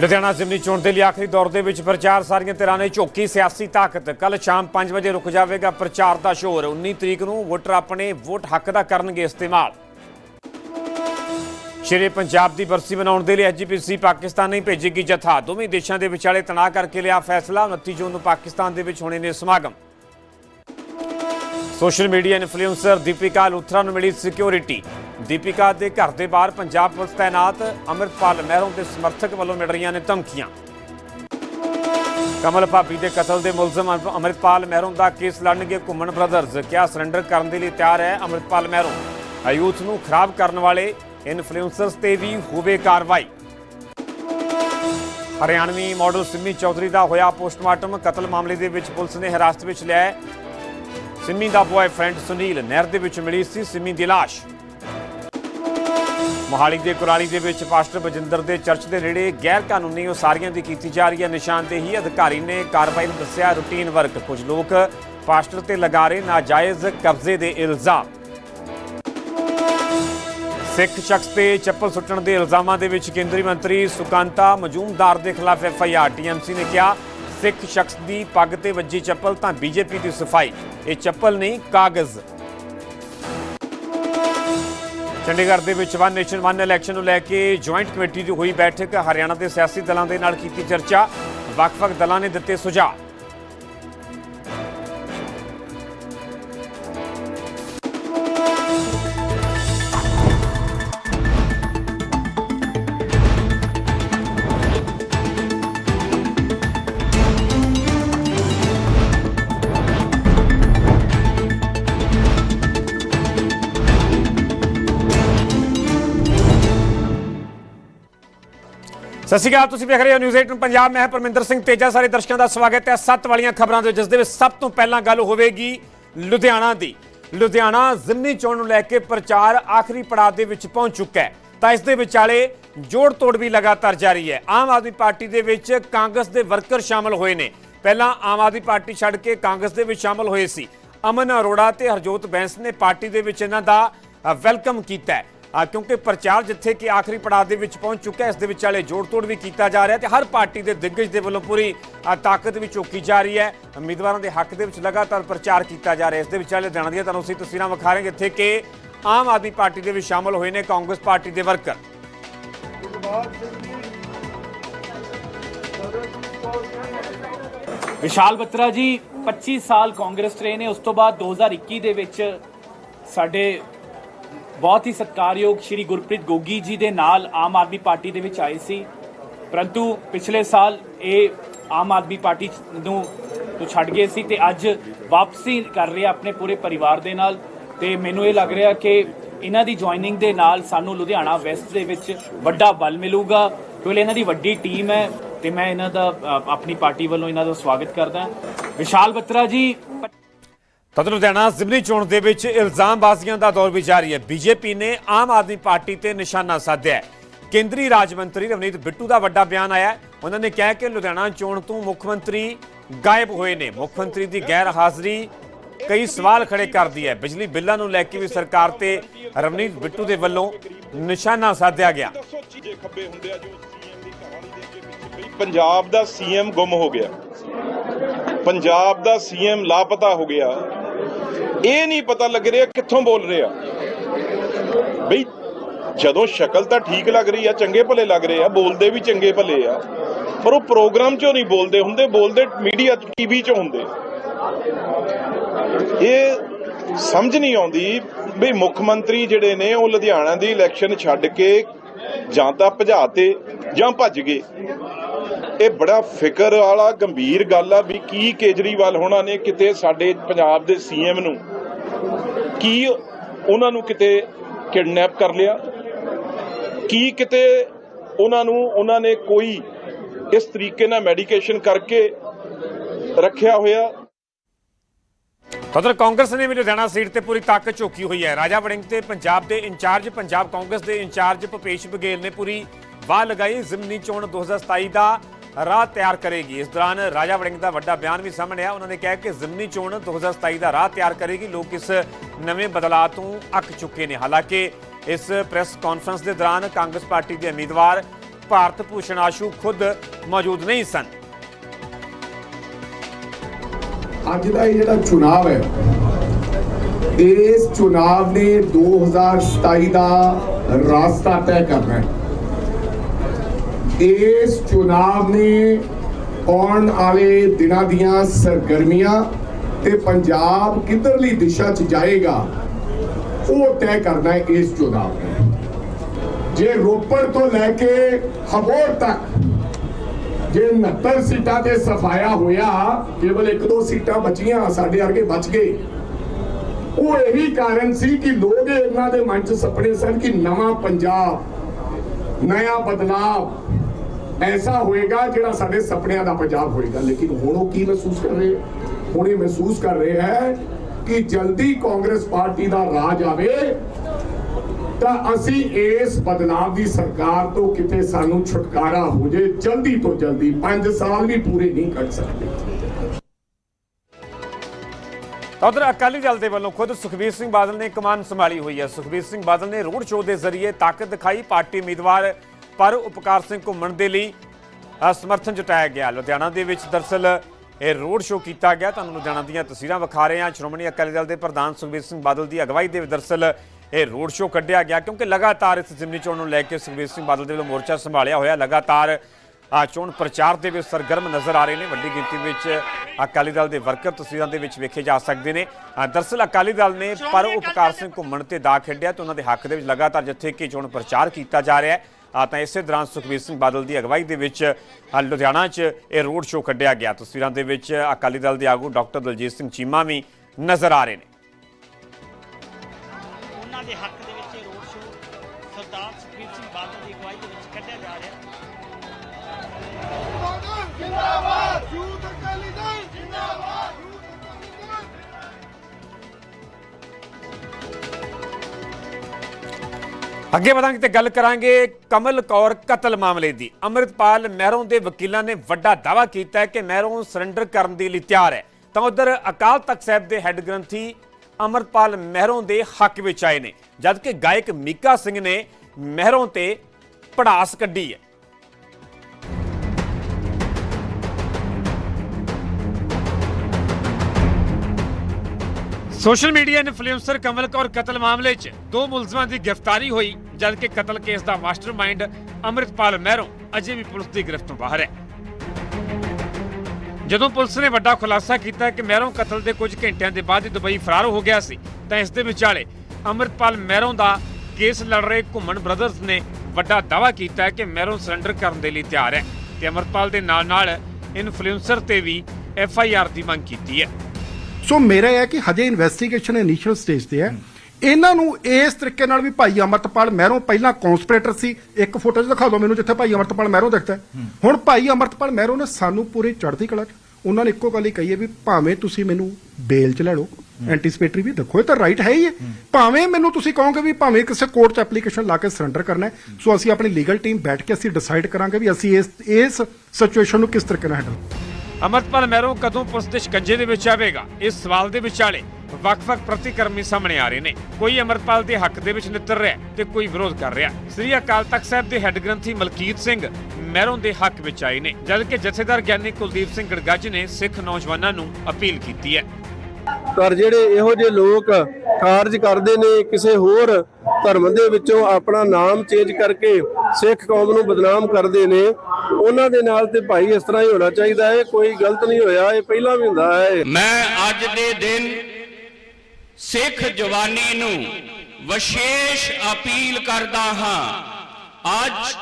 ਲੁਧਿਆਣਾ ਜ਼ਿਮਨੀ ਚੋਣ ਦੇ ਲਈ ਆਖਰੀ ਦੌਰ ਦੇ ਵਿੱਚ ਪ੍ਰਚਾਰ ਸਾਰੀਆਂ ਧਿਰਾਂ ਨੇ ਝੋਕੀ ਸਿਆਸੀ ਤਾਕਤ। ਕੱਲ ਸ਼ਾਮ 5 ਵਜੇ ਰੁਕ ਜਾਵੇਗਾ ਪ੍ਰਚਾਰ ਦਾ ਸ਼ੋਰ। 19 ਤਰੀਕ ਨੂੰ ਵੋਟਰ ਆਪਣੇ ਵੋਟ ਹੱਕ ਦਾ ਕਰਨਗੇ ਇਸਤੇਮਾਲ। ਸ਼੍ਰੀ ਪੰਜਾਬ ਦੀ ਬਰਸੀ ਬਣਾਉਣ ਦੇ ਲਈ ਐਜੀਪੀਸੀ ਪਾਕਿਸਤਾਨ ਨਹੀਂ ਭੇਜੇਗੀ ਜਥਾ। ਦੋਵੇਂ ਦੇਸ਼ਾਂ ਦੇ ਵਿਚਾਲੇ ਤਣਾਅ ਕਰਕੇ ਲਿਆ ਫੈਸਲਾ। 29 ਜੂਨ ਨੂੰ ਪਾਕਿਸਤਾਨ ਦੇ ਵਿੱਚ ਹੋਣੇ ਨੇ ਸਮਾਗਮ। Social media influencer Deepika Luthra ਨੂੰ ਮਿਲੀ ਸਿਕਿਉਰਿਟੀ। ਦੀਪਿਕਾ ਦੇ ਘਰ ਦੇ ਬਾਹਰ ਪੰਜਾਬ ਪੁਲਿਸ ਤਾਇਨਾਤ ਅੰਮ੍ਰਿਤਪਾਲ ਮਹਿਰੋਂ ਦੇ ਸਮਰਥਕ ਵੱਲੋਂ ਮਿਲ ਰਹੀਆਂ ਨੇ ਧਮਕੀਆਂ। ਕਮਲ ਭਾਬੀ ਦੇ ਕਤਲ ਦੇ ਮੁਲਜ਼ਮ ਅੰਮ੍ਰਿ- ਅੰਮ੍ਰਿਤਪਾਲ ਮਹਿਰੋਂ ਦਾ ਕੇਸ ਲੜਨਗੇ ਘੁੰਮਣ ਬ੍ਰਦਰਜ਼ ਕਿਆ ਸਰੈਂਡਰ ਕਰਨ ਦੇ ਲਈ ਤਿਆਰ ਹੈ ਅੰਮ੍ਰਿਤਪਾਲ ਮਹਿਰੋਂ? ਆਯੂਥ ਨੂੰ ਖਰਾਬ ਕਰਨ ਵਾਲੇ ਇਨਫਲੂਐਂਸਰਸ ਤੇ ਵੀ ਹੋਵੇ ਕਾਰਵਾਈ। ਹਰਿਆਣਵੀ ਮਾਡਲ ਸਿੰਮੀ ਚੌਧਰੀ ਦਾ ਹੋਇਆ ਪੋਸਟਮਾਰਟਮ। ਕਤਲ ਮਾਮਲੇ ਦੇ ਵਿੱਚ ਪੁਲਿਸ ਨੇ ਹਿਰਾਸਤ ਵਿੱਚ ਲਿਆ ਸਿੰਮੀ ਦਾ ਬॉयਫ੍ਰੈਂਡ ਸੁਨੀਲ ਨਹਿਰ ਦੇ ਵਿੱਚ ਮਿਲੀ ਸੀ। ਸਿੰਮੀ ਦੀ ਲਾਸ਼। ਮੋਹਾਲੀ ਦੇ ਕੁਰਾਲੀ ਦੇ ਵਿੱਚ ਪਾਸਟਰ ਬਜਿੰਦਰ ਦੇ ਚਰਚ ਦੇ ਨੇੜੇ ਗੈਰ ਕਾਨੂੰਨੀ ਉਸਾਰੀਆਂ ਦੀ ਕੀਤੀ ਜਾ ਰਹੀ ਹੈ। ਨਿਸ਼ਾਨਦੇਹੀ ਅਧਿਕਾਰੀ ਨੇ ਕਾਰਵਾਈ ਨੂੰ ਦੱਸਿਆ, ਰੂਟੀਨ ਵਰਕ ਕੁਝ ਲੋਕ ਪਾਸਟਰ ਤੇ ਲਗਾ ਰਹੇ ਨਾਜਾਇਜ਼ ਕਬਜ਼ੇ ਦੇ ਇਲਜ਼ਾਮ। ਸਿੱਖ ਸ਼ਖਸ ਤੇ ਚੱਪਲ ਸੁੱਟਣ ਦੇ ਇਲਜ਼ਾਮਾਂ ਦੇ ਵਿੱਚ ਕੇਂਦਰੀ ਮੰਤਰੀ ਸੁਕਾਂਤਾ ਮਜੂਮਦਾਰ ਦੇ ਖਿਲਾਫ ਐਫ ਆਈ ਆਰ ਟੀਐਮਸੀ ਨੇ ਕਿਹਾ, ਸਿੱਖ ਸ਼ਖਸ ਦੀ ਪੱਗ ਤੇ ਵੱਜੀ ਚੱਪਲ ਤਾਂ ਬੀਜੇਪੀ ਦੀ ਸਫ਼ਾਈ। ਇਹ ਚੱਪਲ ਨਹੀਂ, ਕਾਗਜ਼। ਚੰਡੀਗੜ੍ਹ ਦੇ ਵਿੱਚ ਵਨ ਨੇਸ਼ਨ, ਵਨ ਇਲੈਕਸ਼ਨ ਨੂੰ ਲੈ ਕੇ ਜੁਆਇੰਟ ਕਮੇਟੀ ਦੀ ਹੋਈ ਬੈਠਕ, ਹਰਿਆਣਾ ਦੇ ਸਿਆਸੀ ਦਲਾਂ ਦੇ ਨਾਲ ਕੀਤੀ ਚਰਚਾ, ਵੱਖ-ਵੱਖ ਦਲਾਂ ਨੇ ਦਿੱਤੇ ਸੁਝਾਅ। ਸਤਿ ਸ਼੍ਰੀ ਅਕਾਲ, ਤੁਸੀਂ ਵੇਖ ਰਹੇ ਹੋ ਨਿਊਜ਼ 8 ਪੰਜਾਬ। ਮੈਂ ਪਰਮਿੰਦਰ ਸਿੰਘ ਤੇਜਾ। ਸਾਰੇ ਦਰਸ਼ਕਾਂ ਦਾ ਸਵਾਗਤ ਹੈ। ਸੱਤ ਵਾਲੀਆਂ ਖਬਰਾਂ ਦੇ ਜਿਸ ਦੇ ਵਿੱਚ ਸਭ ਤੋਂ ਪਹਿਲਾਂ ਗੱਲ ਹੋਵੇਗੀ ਲੁਧਿਆਣਾ ਦੀ। ਲੁਧਿਆਣਾ ਜ਼ਿਮਨੀ ਚੋਣ ਨੂੰ ਲੈ ਕੇ ਪ੍ਰਚਾਰ ਆਖਰੀ ਪੜਾਅ ਦੇ ਵਿੱਚ ਪਹੁੰਚ ਚੁੱਕਾ ਹੈ। ਤਾਂ ਇਸ ਦੇ ਵਿਚਾਲੇ ਜੋੜ ਤੋੜ ਵੀ ਲਗਾਤਾਰ ਜਾਰੀ ਹੈ। ਆਮ ਆਦਮੀ ਪਾਰਟੀ ਦੇ ਵਿੱਚ ਕਾਂਗਰਸ ਦੇ ਵਰਕਰ ਸ਼ਾਮਲ ਹੋਏ ਨੇ। ਪਹਿਲਾਂ ਆਮ ਆਦਮੀ ਪਾਰਟੀ ਛੱਡ ਕੇ ਕਾਂਗਰਸ ਦੇ ਵਿੱਚ ਸ਼ਾਮਲ ਹੋਏ ਸੀ। ਅਮਨ ਅਰੋੜਾ ਤੇ ਹਰਜੋਤ ਬੈਂਸ ਨੇ ਪਾਰਟੀ ਦੇ ਵਿੱਚ ਇਹਨਾਂ ਦਾ ਵੈਲਕਮ ਕੀਤਾ ਕਿਉਂਕਿ ਪ੍ਰਚਾਰ ਜਿੱਥੇ ਕਿ ਆਖਰੀ ਪੜਾਅ ਦੇ ਵਿੱਚ ਪਹੁੰਚ ਚੁੱਕਾ ਹੈ, ਇਸ ਦੇ ਵਿਚਾਲੇ ਜੋੜ ਤੋੜ ਵੀ ਕੀਤਾ ਜਾ ਰਿਹਾ ਤੇ ਹਰ ਪਾਰਟੀ ਦੇ ਦਿੱਗਜ ਦੇ ਵੱਲੋਂ ਪੂਰੀ ਤਾਕਤ ਵੀ ਝੋਕੀ ਜਾ ਰਹੀ ਹੈ। ਉਮੀਦਵਾਰਾਂ ਦੇ ਹੱਕ ਦੇ ਵਿੱਚ ਲਗਾਤਾਰ ਪ੍ਰਚਾਰ ਕੀਤਾ ਜਾ ਰਿਹਾ ਇਸ ਦੇ ਵਿਚਾਲੇ ਦਿਨਾਂ ਦੀਆਂ ਤੁਹਾਨੂੰ ਅਸੀਂ ਤਸਵੀਰਾਂ ਵਿਖਾ ਰਹੇ ਹਾਂ, ਜਿੱਥੇ ਕਿ ਆਮ ਆਦਮੀ ਪਾਰਟੀ ਦੇ ਵਿੱਚ ਸ਼ਾਮਲ ਹੋਏ ਨੇ, ਕਾਂਗਰਸ ਪਾਰਟੀ ਦੇ ਵਰਕਰ। ਵਿਸ਼ਾਲ ਬੱਤਰਾ ਜੀ 25 ਸਾਲ ਕਾਂਗਰਸ ਰਹੇ ਨੇ, ਉਸ ਤੋਂ ਬਾਅਦ 2021 ਦੇ ਵਿੱਚ ਸਾਡੇ ਬਹੁਤ ਹੀ ਸਤਿਕਾਰਯੋਗ ਸ਼੍ਰੀ ਗੁਰਪ੍ਰੀਤ ਗੋਗੀ ਜੀ ਦੇ ਨਾਲ ਆਮ ਆਦਮੀ ਪਾਰਟੀ ਦੇ ਵਿੱਚ ਆਏ ਸੀ। ਪਰੰਤੂ ਪਿਛਲੇ ਸਾਲ ਇਹ ਆਮ ਆਦਮੀ ਪਾਰਟੀ ਨੂੰ ਤੋਂ ਛੱਡ ਗਏ ਸੀ ਤੇ ਅੱਜ ਵਾਪਸੀ ਕਰ ਰਹੇ ਆਪਣੇ ਪੂਰੇ ਪਰਿਵਾਰ ਦੇ ਨਾਲ। ਤੇ ਮੈਨੂੰ ਇਹ ਲੱਗ ਰਿਹਾ ਕਿ ਇਹਨਾਂ ਦੀ ਜੁਆਇਨਿੰਗ ਦੇ ਨਾਲ ਸਾਨੂੰ ਲੁਧਿਆਣਾ ਵੈਸਟ ਦੇ ਵਿੱਚ ਵੱਡਾ ਬਲ ਮਿਲੂਗਾ। ਕਿਉਂਕਿ ਇਹਨਾਂ ਦੀ ਵੱਡੀ ਟੀਮ ਹੈ ਤੇ ਮੈਂ ਇਹਨਾਂ ਦਾ ਆਪਣੀ ਪਾਰਟੀ ਵੱਲੋਂ ਇਹਨਾਂ ਦਾ ਸਵਾਗਤ ਕਰਦਾ। ਵਿਸ਼ਾਲ ਬੱਤਰਾ ਜੀ ਤਦ ਲੁਧਿਆਣਾ ਜ਼ਿਮਨੀ ਚੋਣ ਦੇ ਵਿੱਚ ਇਲਜ਼ਾਮਬਾਜ਼ੀਆਂ ਦਾ ਦੌਰ ਵੀ ਜਾਰੀ ਹੈ। ਬੀਜੇਪੀ ਨੇ ਆਮ ਆਦਮੀ ਪਾਰਟੀ ਤੇ ਨਿਸ਼ਾਨਾ ਸਾਧਿਆ ਕੇਂਦਰੀ ਰਾਜ ਮੰਤਰੀ ਰਵਨੀਤ ਬਿੱਟੂ ਦਾ ਵੱਡਾ ਬਿਆਨ ਆਇਆ ਹੈ। ਉਹਨਾਂ ਨੇ ਕਿਹਾ ਕਿ ਲੁਧਿਆਣਾ ਚੋਣ ਤੋਂ ਮੁੱਖ ਮੰਤਰੀ ਗਾਇਬ ਹੋਏ ਨੇ। ਮੁੱਖ ਮੰਤਰੀ ਦੀ ਗੈਰ ਹਾਜ਼ਰੀ ਕਈ ਸਵਾਲ ਖੜੇ ਕਰਦੀ ਹੈ। ਬਿਜਲੀ ਬਿੱਲਾਂ ਨੂੰ ਲੈ ਕੇ ਵੀ ਸਰਕਾਰ ਤੇ ਰਵਨੀਤ ਬਿੱਟੂ ਦੇ ਵੱਲੋਂ ਨਿਸ਼ਾਨਾ ਸਾਧਿਆ ਗਿਆ। ਜੇ ਖੱਬੇ ਹੁੰਦੇ ਆ ਜੋ ਸੀਐਮ ਦੀ ਕਹਾਣੀ ਦੇ ਅੱਗੇ ਪਿੱਛੇ ਪਈ ਪੰਜਾਬ ਦਾ ਸੀਐਮ ਗੁੰਮ ਹੋ ਗਿਆ। ਪੰਜਾਬ ਦਾ ਸੀਐਮ ਲਾਪਤਾ ਹੋ ਗਿਆ। ਇਹ ਨਹੀਂ ਪਤਾ ਲੱਗ ਰਿਹਾ ਕਿੱਥੋਂ ਬੋਲ ਰਿਹਾ ਬਈ, ਜਦੋਂ ਸ਼ਕਲ ਤਾਂ ਠੀਕ ਲੱਗ ਰਹੀ ਆ, ਚੰਗੇ ਭਲੇ ਲੱਗ ਰਹੇ ਆ, ਬੋਲਦੇ ਵੀ ਚੰਗੇ ਭਲੇ ਆ, ਪਰ ਉਹ ਪ੍ਰੋਗਰਾਮ 'ਚੋਂ ਨਹੀਂ ਬੋਲਦੇ ਹੁੰਦੇ, ਬੋਲਦੇ ਮੀਡੀਆ ਟੀਵੀ 'ਚ ਹੁੰਦੇ। ਇਹ ਸਮਝ ਨਹੀਂ ਆਉਂਦੀ ਵੀ ਮੁੱਖ ਮੰਤਰੀ ਜਿਹੜੇ ਨੇ, ਉਹ ਲੁਧਿਆਣਾ ਦੀ ਇਲੈਕਸ਼ਨ ਛੱਡ ਕੇ ਜਾਂ ਤਾਂ ਭਜਾਤੇ ਜਾਂ ਭੱਜ ਗਏ। ਇਹ ਬੜਾ ਫਿਕਰ ਵਾਲਾ, ਗੰਭੀਰ ਗੱਲ ਆ ਵੀ ਕੀ ਕੇਜਰੀਵਾਲ ਹੋਣਾ ਨੇ ਕਿਤੇ ਸਾਡੇ ਪੰਜਾਬ ਦੇ ਸੀਐਮ ਨੂੰ ਕੀ ਉਹਨਾਂ ਨੂੰ ਕਿਤੇ ਕਿਡਨੈਪ ਕਰ ਲਿਆ? ਕੀ ਕਿਤੇ ਉਹਨਾਂ ਨੂੰ, ਉਹਨਾਂ ਨੇ ਕੋਈ ਇਸ ਤਰੀਕੇ ਨਾਲ ਮੈਡੀਕੇਸ਼ਨ ਕਰਕੇ ਰੱਖਿਆ ਹੋਇਆ? ਉਧਰ ਕਾਂਗਰਸ ਨੇ ਵੀ ਲੁਧਿਆਣਾ ਸੀਟ ਤੇ ਪੂਰੀ ਤਾਕਤ ਝੋਕੀ ਹੋਈ ਹੈ। ਰਾਜਾ ਵੜਿੰਗ ਤੇ ਪੰਜਾਬ ਦੇ ਇੰਚਾਰਜ, ਪੰਜਾਬ ਕਾਂਗਰਸ ਦੇ ਇੰਚਾਰਜ ਭੁਪੇਸ਼ ਬਘੇਲ ਨੇ ਪੂਰੀ ਵਾਹ ਲਗਾਈ। ਜ਼ਿਮਨੀ ਚੋਣ 2027 ਦਾ ਰਾਹ ਤਿਆਰ ਕਰੇਗੀ। ਇਸ ਦੌਰਾਨ ਰਾਜਾ ਵੜਿੰਗ ਦਾ ਵੱਡਾ ਬਿਆਨ ਵੀ ਸਾਹਮਣੇ ਆਇਆ। ਉਹਨਾਂ ਨੇ ਕਿਹਾ ਕਿ ਜ਼ਿਮਨੀ ਚੋਣ 2027 ਦਾ ਰਾਹ ਤਿਆਰ ਕਰੇਗੀ। ਲੋਕ ਇਸ ਨਵੇਂ ਬਦਲਾਅ ਤੋਂ ਅੱਕ ਚੁੱਕੇ ਨੇ। ਹਾਲਾਂਕਿ ਇਸ ਪ੍ਰੈਸ ਕਾਨਫਰੰਸ ਦੇ ਦੌਰਾਨ ਕਾਂਗਰਸ ਪਾਰਟੀ ਦੇ ਉਮੀਦਵਾਰ ਭਾਰਤ ਭੂਸ਼ਣ ਆਸ਼ੂ ਖੁਦ ਮੌਜੂਦ ਨਹੀਂ ਸਨ। ਅੱਜ ਦਾ ਇਹ ਜਿਹੜਾ ਚੁਣਾਵ ਹੈ ਇਸ ਚੁਣਾਵ ਨੇ 2027 ਦਾ ਰਾਸਤਾ ਤੈਅ ਕਰਨਾ ਹੈ। ਇਸ ਚੁਣਾਵ ਨੇ ਆਉਣ ਵਾਲੇ ਦਿਨਾਂ ਦੀਆਂ ਸਰਗਰਮੀਆਂ ਤੇ ਪੰਜਾਬ ਕਿੱਧਰਲੀ ਦਿਸ਼ਾ 'ਚ ਜਾਏਗਾ, ਉਹ ਤੈਅ ਕਰਨਾ ਹੈ ਇਸ ਚੁਣਾਵ ਨੇ। ਜੇ ਰੋਪੜ ਤੋਂ ਲੈ ਕੇ ਹਬੋਰ ਤੱਕ ਜੇ 69 ਸੀਟਾਂ ਤੇ ਸਫਾਇਆ ਹੋਇਆ, ਕੇਵਲ ਇੱਕ ਦੋ ਸੀਟਾਂ ਬਚੀਆਂ, ਸਾਡੇ ਵਰਗੇ ਬਚ ਗਏ। ਉਹ ਇਹੀ ਕਾਰਨ ਸੀ ਕਿ ਲੋਕ ਇਹਨਾਂ ਦੇ ਮਨ 'ਚ ਸੁਪਨੇ ਸਨ ਕਿ ਨਵਾਂ ਪੰਜਾਬ, ਨਵਾਂ ਬਦਲਾਵ ਐਸਾ ਹੋਏਗਾ ਜਿਹੜਾ ਸਾਡੇ ਸੁਪਨਿਆਂ ਦਾ ਪੰਜਾਬ ਹੋਏਗਾ। ਲੇਕਿਨ ਹੁਣ ਉਹ ਕੀ ਮਹਿਸੂਸ ਕਰ ਰਹੇ? ਹੁਣ ਇਹ ਮਹਿਸੂਸ ਕਰ ਰਹੇ ਹੈ ਕਿ ਜਲਦੀ ਕਾਂਗਰਸ ਪਾਰਟੀ ਦਾ ਰਾਜ ਆਵੇ, ਤਾਂ ਅਸੀਂ ਇਸ ਬਦਲਾਵ ਦੀ ਸਰਕਾਰ ਤੋਂ ਕਿਤੇ ਸਾਨੂੰ ਛੁਟਕਾਰਾ ਹੋ ਜੇ, ਜਲਦੀ ਤੋਂ ਜਲਦੀ 5 ਸਾਲ ਵੀ ਪੂਰੇ ਨਹੀਂ ਕੱਢ ਸਕਦੇ। ਉਧਰ ਅਕਾਲੀ ਦਲ ਦੇ ਵੱਲੋਂ ਖੁਦ ਸੁਖਬੀਰ ਸਿੰਘ ਬਾਦਲ ਨੇ ਕਮਾਨ ਸੰਭਾਲੀ ਹੋਈ ਹੈ। ਸੁਖਬੀਰ ਸਿੰਘ ਬਾਦਲ ਨੇ ਰੋਡ ਸ਼ੋਅ ਦੇ ਜ਼ਰੀਏ ਤਾਕਤ ਦਿਖਾਈ, ਪਾਰਟੀ ਉਮੀਦਵਾਰ ਪਰ ਉਪਕਾਰ ਸਿੰਘ ਘੁੰਮਣ ਦੇ ਲਈ ਸਮਰਥਨ ਜਤਾਇਆ ਗਿਆ। ਲੁਧਿਆਣਾ ਦੇ ਵਿੱਚ ਦਰਸਲ ਇਹ ਰੋਡ ਸ਼ੋਅ ਕੀਤਾ ਗਿਆ। ਤੁਹਾਨੂੰ ਲੁਧਿਆਣਾ ਦੀਆਂ ਤਸਵੀਰਾਂ ਵਿਖਾ ਰਹੇ ਹਾਂ। ਸ਼੍ਰੋਮਣੀ ਅਕਾਲੀ ਦਲ ਦੇ ਪ੍ਰਧਾਨ ਸੁਖਬੀਰ ਸਿੰਘ ਬਾਦਲ ਦੀ ਅਗਵਾਈ ਦੇ ਵਿੱਚ ਦਰਸਲ ਇਹ ਰੋਡ ਸ਼ੋਅ ਕੱਢਿਆ ਗਿਆ ਕਿਉਂਕਿ ਲਗਾਤਾਰ ਇਸ ਜ਼ਿਮਨੀ ਚੋਣ ਨੂੰ ਲੈ ਕੇ ਸੁਖਬੀਰ ਸਿੰਘ ਬਾਦਲ ਦੇ ਵੱਲੋਂ ਮੋਰਚਾ ਸੰਭਾਲਿਆ ਹੋਇਆ। ਲਗਾਤਾਰ ਆ ਚੋਣ ਪ੍ਰਚਾਰ ਦੇ ਵਿੱਚ ਸਰਗਰਮ ਨਜ਼ਰ ਆ ਰਹੇ ਨੇ। ਵੱਡੀ ਗਿਣਤੀ ਵਿੱਚ ਅਕਾਲੀ ਦਲ ਦੇ ਵਰਕਰ ਤਸਵੀਰਾਂ ਦੇ ਵਿੱਚ ਵੇਖੇ ਜਾ ਸਕਦੇ ਨੇ। ਅ, ਦਰਅਸਲ ਅਕਾਲੀ ਦਲ ਨੇ ਪਰ ਉਪਕਾਰ ਸਿੰਘ ਘੁੰਮਣ ਤੇ ਦਾ ਖੇਡਿਆ ਤੇ ਉਹਨਾਂ ਦੇ ਹੱਕ ਦੇ ਵਿੱਚ ਲਗਾਤਾਰ ਜਿੱਥੇ ਕਿ ਚੋਣ ਪ੍ਰਚਾਰ ਕੀਤਾ ਜਾ ਰਿਹਾ ਹੈ। ਤਾਂ ਇਸੇ ਦੌਰਾਨ ਸੁਖਬੀਰ ਸਿੰਘ ਬਾਦਲ ਦੀ ਅਗਵਾਈ ਦੇ ਵਿੱਚ ਲੁਧਿਆਣਾ 'ਚ ਇਹ ਰੋਡ ਸ਼ੋਅ ਕੱਢਿਆ ਗਿਆ। ਤਸਵੀਰਾਂ ਦੇ ਵਿੱਚ ਅਕਾਲੀ ਦਲ ਦੇ ਆਗੂ ਡਾਕਟਰ ਦਲਜੀਤ ਸਿੰਘ ਚੀਮਾ ਵੀ ਨਜ਼ਰ ਆ ਰਹੇ ਨੇ। ਉਹਨਾਂ ਦੇ ਹੱਕ ਦੇ ਵਿੱਚ ਇਹ ਰੋਡ ਸ਼ੋਅ ਸਰਦਾਰ ਸੁਖਬੀਰ ਸਿੰਘ ਬਾਦਲ ਦੀ ਅਗਵਾਈ ਦੇ ਵਿੱਚ ਕੱਢਿਆ ਜਾ ਰਿਹਾ। ਜਿੰਦਾਬਾਦ! ਯੂਥ ਅਕਾਲੀ ਦਲ! ਜਿੰਦਾਬਾਦ! ਅੱਗੇ ਵਧਾਂਗੇ ਤੇ ਗੱਲ ਕਰਾਂਗੇ ਕਮਲ ਕੌਰ ਕਤਲ ਮਾਮਲੇ ਦੀ। ਅੰਮ੍ਰਿਤਪਾਲ ਮਹਿਰੋਂ ਦੇ ਵਕੀਲਾਂ ਨੇ ਵੱਡਾ ਦਾਅਵਾ ਕੀਤਾ ਹੈ ਕਿ ਮਹਿਰੋਂ ਸਰੈਂਡਰ ਕਰਨ ਦੇ ਲਈ ਤਿਆਰ ਹੈ। ਤਾਂ ਉਧਰ ਅਕਾਲ ਤਖਤ ਸਾਹਿਬ ਦੇ ਹੈੱਡ ਗ੍ਰੰਥੀ ਅੰਮ੍ਰਿਤਪਾਲ ਮਹਿਰੋਂ ਦੇ ਹੱਕ ਵਿੱਚ ਆਏ ਨੇ, ਜਦਕਿ ਗਾਇਕ ਮੀਕਾ ਸਿੰਘ ਨੇ ਮਹਿਰੋਂ ਤੇ ਪੜਾਸ ਕੱਢੀ ਹੈ। Social media influencer Kamal Kaur ਕਤਲ ਮਾਮਲੇ 'ਚ ਦੋ ਮੁਲਜ਼ਮਾਂ ਦੀ ਗ੍ਰਿਫਤਾਰੀ ਹੋਈ, ਜਦਕਿ ਕਤਲ ਕੇਸ ਦਾ ਮਾਸਟਰਮਾਈਂਡ ਅੰਮ੍ਰਿਤਪਾਲ ਮਹਿਰੋਂ ਅਜੇ ਵੀ ਪੁਲਿਸ ਦੀ ਗ੍ਰਿਫਤ ਤੋਂ ਬਾਹਰ ਹੈ। ਜਦੋਂ ਪੁਲਿਸ ਨੇ ਵੱਡਾ ਖੁਲਾਸਾ ਕੀਤਾ ਕਿ ਮਹਿਰੋਂ ਕਤਲ ਦੇ ਕੁਝ ਘੰਟਿਆਂ ਦੇ ਬਾਅਦ ਹੀ ਦੁਬਈ ਫਰਾਰ ਹੋ ਗਿਆ ਸੀ, ਤਾਂ ਇਸ ਦੇ ਵਿਚਾਲੇ ਅੰਮ੍ਰਿਤਪਾਲ ਮਹਿਰੋਂ ਦਾ ਕੇਸ ਲੜ ਰਹੇ ਘੁੰਮਣ ਬ੍ਰਦਰਜ਼ ਨੇ ਵੱਡਾ ਦਾਅਵਾ ਕੀਤਾ ਕਿ ਮਹਿਰੋਂ ਸਰੈਂਡਰ ਕਰਨ ਦੇ ਲਈ ਤਿਆਰ ਹੈ ਤੇ ਅੰਮ੍ਰਿਤਪਾਲ ਦੇ ਨਾਲ-ਨਾਲ ਇਨਫਲੂਐਂਸਰ ਤੇ ਵੀ ਐਫ ਆਈ ਆਰ ਦੀ ਮੰਗ ਕੀਤੀ ਹੈ। ਸੋ ਮੇਰਾ ਇਹ ਹੈ ਕਿ ਹਜੇ ਇਨਵੈਸਟੀਗੇਸ਼ਨ ਇਨੀਸ਼ੀਅਲ ਸਟੇਜ ਤੇ ਹੈ। ਇਹਨਾਂ ਨੂੰ ਇਸ ਤਰੀਕੇ ਨਾਲ ਵੀ ਭਾਈ ਅਮਰਤਪਾਲ ਮਹਿਰੋਂ ਪਹਿਲਾਂ ਕਨਸਪੀਰੇਟਰ ਸੀ। ਇੱਕ ਫੋਟੋ 'ਚ ਦਿਖਾ ਦਿਓ ਮੈਨੂੰ ਜਿੱਥੇ ਭਾਈ ਅਮਰਤਪਾਲ ਮਹਿਰੋਂ ਦਿਖਦਾ। ਹੁਣ ਭਾਈ ਅਮਰਤਪਾਲ ਮਹਿਰੋਂ ਨੇ ਸਾਨੂੰ ਪੂਰੀ ਚੜ੍ਹਦੀ ਕਲਾ 'ਚ ਉਹਨਾਂ ਨੇ ਇੱਕੋ ਗੱਲ ਹੀ ਕਹੀ ਹੈ ਵੀ ਭਾਵੇਂ ਤੁਸੀਂ ਮੈਨੂੰ ਬੇਲ 'ਚ ਲੈ ਲਓ ਐਂਟੀਸਪੇਟਰੀ ਵੀ ਦੇਖੋ ਇਹ ਤਾਂ ਰਾਈਟ ਹੈ ਹੀ ਹੈ। ਭਾਵੇਂ ਮੈਨੂੰ ਤੁਸੀਂ ਕਹੋਗੇ ਵੀ ਭਾਵੇਂ ਕਿਸੇ ਕੋਰਟ 'ਚ ਐਪਲੀਕੇਸ਼ਨ ਲਾ ਕੇ ਸਰੈਂਡਰ ਕਰਨਾ ਹੈ ਸੋ ਅਸੀਂ ਆਪਣੀ ਲੀਗਲ ਟੀਮ ਬੈਠ ਕੇ ਅਸੀਂ ਡਿਸਾਈਡ ਕਰਾਂਗੇ ਵੀ ਅਸੀਂ ਇਸ ਇਸ ਸਿਚੁਏਸ਼ਨ ਨੂੰ ਕਿਸ ਤਰੀਕੇ ਨਾਲ ਹੈਂਡਲ ਅਮਰਤਪਾਲ ਮਹਿਰੋਂ ਕਦੋਂ ਪੁਲਿਸ ਦੇ ਸ਼ਿਕੰਜੇ ਦੇ ਵਿੱਚ ਆਵੇਗਾ? ਇਸ ਸਵਾਲ ਦੇ ਵਿਚਾਲੇ ਵੱਖ-ਵੱਖ ਪ੍ਰਤੀਕਰਮੀ ਸਾਹਮਣੇ ਆ ਰਹੇ ਨੇ। ਕੋਈ ਅਮਰਤਪਾਲ ਦੇ ਹੱਕ ਦੇ ਵਿੱਚ ਨਿੱਤਰ ਰਿਹਾ ਤੇ ਕੋਈ ਵਿਰੋਧ ਕਰ ਰਿਹਾ ਸ੍ਰੀ ਅਕਾਲ ਤਖਤ ਸਾਹਿਬ ਦੇ ਹੈੱਡ ਗ੍ਰੰਥੀ ਮਲਕੀਤ ਸਿੰਘ ਮਹਿਰੋਂ ਦੇ ਹੱਕ ਵਿੱਚ ਆਏ ਨੇ, ਜਦਕਿ ਜਥੇਦਾਰ ਗਿਆਨੀ ਕੁਲਦੀਪ ਸਿੰਘ ਗੜਗੱਜ ਨੇ ਸਿੱਖ ਨੌਜਵਾਨਾਂ ਨੂੰ ਅਪੀਲ ਕੀਤੀ ਹੈ। ਪਰ ਜਿਹੜੇ ਇਹੋ ਜਿਹੇ ਲੋਕ ਕਾਰਜ ਕਰਦੇ ਨੇ, ਕਿਸੇ ਹੋਰ ਧਰਮ ਦੇ ਵਿੱਚੋਂ ਆਪਣਾ ਨਾਮ ਚੇਂਜ ਕਰਕੇ ਸਿੱਖ ਕੌਮ ਨੂੰ ਬਦਨਾਮ ਕਰਦੇ ਨੇ। ਉਹਨਾਂ ਦੇ ਨਾਲ ਤੇ ਭਾਈ ਇਸ ਤਰ੍ਹਾਂ ਹੀ ਹੋਣਾ ਚਾਹੀਦਾ ਹੈ। ਕੋਈ ਗਲਤ ਨਹੀਂ ਹੋਇਆ, ਇਹ ਪਹਿਲਾਂ ਵੀ ਹੁੰਦਾ ਹੈ। ਮੈਂ ਅੱਜ ਦੇ ਦਿਨ ਸਿੱਖ ਜਵਾਨੀ ਨੂੰ ਵਿਸ਼ੇਸ਼ ਅਪੀਲ ਕਰਦਾ ਹਾਂ। ਅੱਜ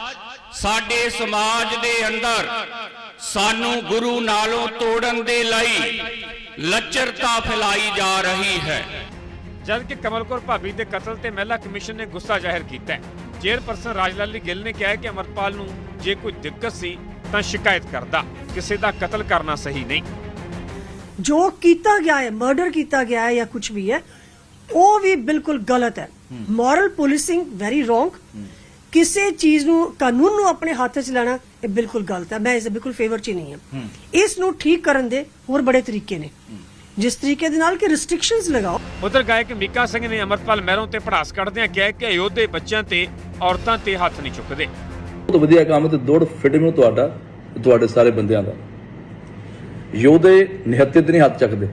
ਸਾਡੇ ਸਮਾਜ ਦੇ ਅੰਦਰ ਸਾਨੂੰ ਗੁਰੂ ਨਾਲੋਂ ਤੋੜਨ ਦੇ ਲਈ ਲੱਚਰਤਾ ਫੈਲਾਈ ਜਾ ਰਹੀ ਹੈ। ਜਦਕਿ ਕਮਲ ਕੌਰ ਭਾਬੀ ਦੇ ਕਤਲ ਤੇ ਮਹਿਲਾ ਕਮਿਸ਼ਨ ਨੇ ਗੁੱਸਾ ਜ਼ਾਹਿਰ ਕੀਤਾ ਹੈ। ਚੇਅਰਪਰਸਨ ਰਾਜਲਾਲੀ ਗਿੱਲ ਨੇ ਕਿਹਾ ਹੈ ਕਿ ਅਮਰਪਾਲ ਨੂੰ ਜੇ ਕੋਈ ਦਿੱਕਤ ਸੀ ਤਾਂ ਸ਼ਿਕਾਇਤ ਕਰਦਾ। ਕਿਸੇ ਦਾ ਕਤਲ ਕਰਨਾ ਸਹੀ ਨਹੀਂ। ਜੋ ਕੀਤਾ ਗਿਆ ਹੈ ਮਰਡਰ ਕੀਤਾ ਗਿਆ ਹੈ ਜਾਂ ਕੁਝ ਵੀ ਹੈ ਉਹ ਵੀ ਬਿਲਕੁਲ ਗਲਤ ਹੈ। ਮੋਰਲ ਪੁਲਿਸਿੰਗ ਵੈਰੀ ਰੋਂਗ ਕਿਸੇ ਚੀਜ਼ ਨੂੰ ਕਾਨੂੰਨ ਨੂੰ ਆਪਣੇ ਹੱਥ 'ਚ ਲੈਣਾ ਇਹ ਬਿਲਕੁਲ ਗਲਤ ਹੈ। ਮੈਂ ਇਸ ਦੇ ਬਿਲਕੁਲ ਫੇਵਰ 'ਚ ਨਹੀਂ ਹਾਂ। ਇਸ ਨੂੰ ਠੀਕ ਕਰਨ ਦੇ ਹੋਰ ਬੜੇ ਤਰੀਕੇ ਨੇ। ਜਿਸ ਤਰੀਕੇ ਦੇ ਨਾਲ ਕਿ ਰੈਸਟ੍ਰਿਕਸ਼ਨਸ ਲਗਾਓ। ਉਧਰ ਗਾਇਕ ਮੀਕਾ ਸਿੰਘ ਨੇ ਅਮਰਪਾਲ ਮਹਿਰੋਂ ਤੇ ਪੜਾਸ ਕੱਢਦਿਆਂ ਕਿਹਾ ਕਿ ਅਯੋਧੇ ਬੱਚਿਆਂ ਤੇ ਔਰਤਾਂ ਤੇ ਹੱਥ ਨਹੀਂ ਚੁੱਕਦੇ। ਬਹੁਤ ਵਧੀਆ ਕੰਮ ਤੇ ਦੌੜ ਫਿਟਿੰਗ ਨੂੰ ਤੁਹਾਡਾ ਤੁਹਾਡੇ ਸਾਰੇ ਬੰਦਿਆਂ ਦਾ। ਯੋਧੇ ਨਿਹੱਤੇ ਤੇ ਨਹੀਂ ਹੱਥ ਚੱਕਦੇ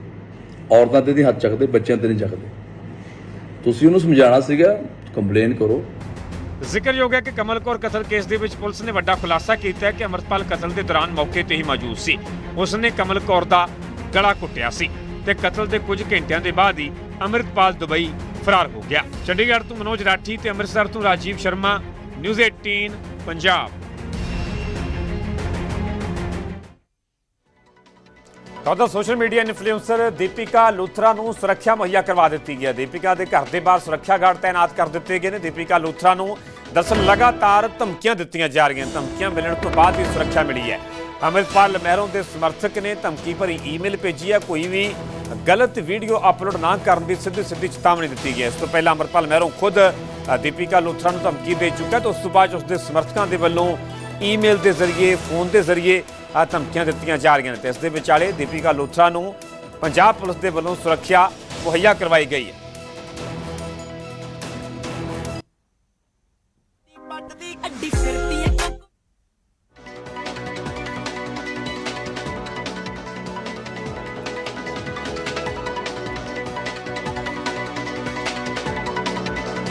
ਔਰਤਾਂ ਤੇ ਨਹੀਂ ਹੱਥ ਚੱਕਦੇ ਬੱਚਿਆਂ ਤੇ ਨਹੀਂ ਚੱਕਦੇ। ਤੁਸੀਂ ਉਹਨੂੰ ਸਮਝਾਉਣਾ ਸੀਗਾ ਕੰਪਲੇਨ ਕਰੋ। ਜ਼ਿਕਰਯੋਗ ਹੈ ਕਿ ਕਮਲ ਕੌਰ ਕਤਲ ਕੇਸ ਦੇ ਵਿੱਚ ਪੁਲਿਸ ਨੇ ਵੱਡਾ ਖੁਲਾਸਾ ਕੀਤਾ ਹੈ ਕਿ ਅਮਰਤਪਾਲ ਕਤਲ ਦੇ ਦੌਰਾਨ ਮੌਕੇ ਤੇ ਹੀ ਮੌਜੂਦ ਸੀ। ਉਸ ਨੇ ਕਮਲ ਕੌਰ ਦਾ ਗਲਾ ਘੁੱਟਿਆ ਸੀ। ਤੇ ਕਤਲ ਦੇ ਕੁਝ ਘੰਟਿਆਂ ਦੇ ਬਾਅਦ ਹੀ ਅਮਰਿਤਪਾਲ ਦੁਬਈ ਫਰਾਰ ਹੋ ਗਿਆ। ਚੰਡੀਗੜ੍ਹ ਤੋਂ ਮਨੋਜ ਰਾਠੀ ਤੇ ਅੰਮ੍ਰਿਤਸਰ ਤੋਂ ਰਾਜੀਵ ਸ਼ਰਮਾ ਨਿਊਜ਼ 18 ਪੰਜਾਬ। ਤਾਂ social media influencer Deepika Luthra ਨੂੰ ਸੁਰੱਖਿਆ ਮੁਹੱਈਆ ਕਰਵਾ ਦਿੱਤੀ ਗਈ ਹੈ। ਦੀਪਿਕਾ ਦੇ ਘਰ ਦੇ ਬਾਹਰ ਸੁਰੱਖਿਆ ਗਾਰਡ ਤਾਇਨਾਤ ਕਰ ਦਿੱਤੇ ਗਏ ਨੇ। ਦੀਪਿਕਾ ਲੂਥਰਾ ਨੂੰ ਦਰਅਸਲ ਲਗਾਤਾਰ ਧਮਕੀਆਂ ਦਿੱਤੀਆਂ ਜਾ ਰਹੀਆਂ ਧਮਕੀਆਂ ਮਿਲਣ ਤੋਂ ਬਾਅਦ ਵੀ ਸੁਰੱਖਿਆ ਮਿਲੀ ਹੈ। ਅਮਰਿਤਪਾਲ ਮਹਿਰੋਂ ਦੇ ਸਮਰਥਕ ਨੇ ਧਮਕੀ ਭਰੀ ਈਮੇਲ ਭੇਜੀ ਹੈ। ਕੋਈ ਵੀ ਗਲਤ ਵੀਡੀਓ ਅਪਲੋਡ ਨਾ ਕਰਨ ਦੀ ਸਿੱਧੀ ਸਿੱਧੀ ਚੇਤਾਵਨੀ ਦਿੱਤੀ ਗਈ ਹੈ। ਇਸ ਤੋਂ ਪਹਿਲਾਂ ਅਮਰਿਤਪਾਲ ਮਹਿਰੋਂ ਖੁਦ ਦੀਪਿਕਾ ਲੋਥਰਾ ਨੂੰ ਧਮਕੀ ਦੇ ਚੁੱਕਾ ਤੇ ਉਸ ਤੋਂ ਬਾਅਦ ਉਸ ਦੇ ਸਮਰਥਕਾਂ ਦੇ ਵੱਲੋਂ ਈਮੇਲ ਦੇ ਜ਼ਰੀਏ, ਫੋਨ ਦੇ ਜ਼ਰੀਏ ਆ ਧਮਕੀਆਂ ਦਿੱਤੀਆਂ ਜਾ ਰਹੀਆਂ ਨੇ ਤੇ ਇਸ ਦੇ ਵਿਚਾਲੇ ਦੀਪਿਕਾ ਲੋਥਰਾ ਨੂੰ ਪੰਜਾਬ ਪੁਲਿਸ ਦੇ ਵੱਲੋਂ ਸੁਰੱਖਿਆ ਮੁਹੱਈਆ ਕਰਵਾਈ ਗਈ ਹੈ।